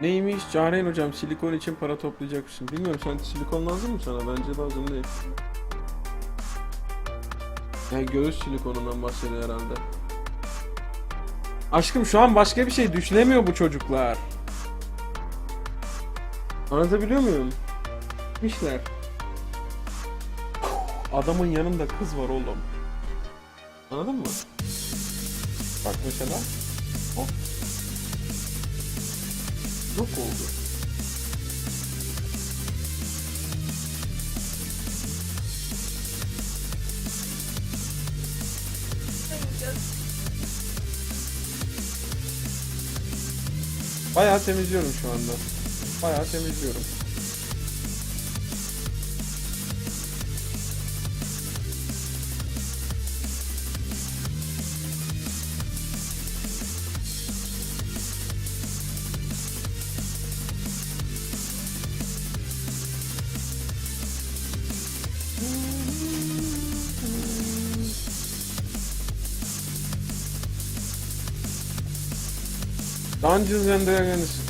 Neymiş? Cahreyn hocam silikon için para toplayacakmışsın. Bilmiyorum sen silikon lazım mı sana? Bence lazım değil. Ya göğüs silikonundan bahsediyor herhalde. Aşkım şu an başka bir şey düşünemiyor bu çocuklar. Anlatabiliyor muyum? Gitmişler. Adamın yanında kız var oğlum. Anladın mı? Bak mesela. Hop. Yok oldu. Bayağı temizliyorum şu anda. Bayağı temizliyorum. Dungeons and Dragons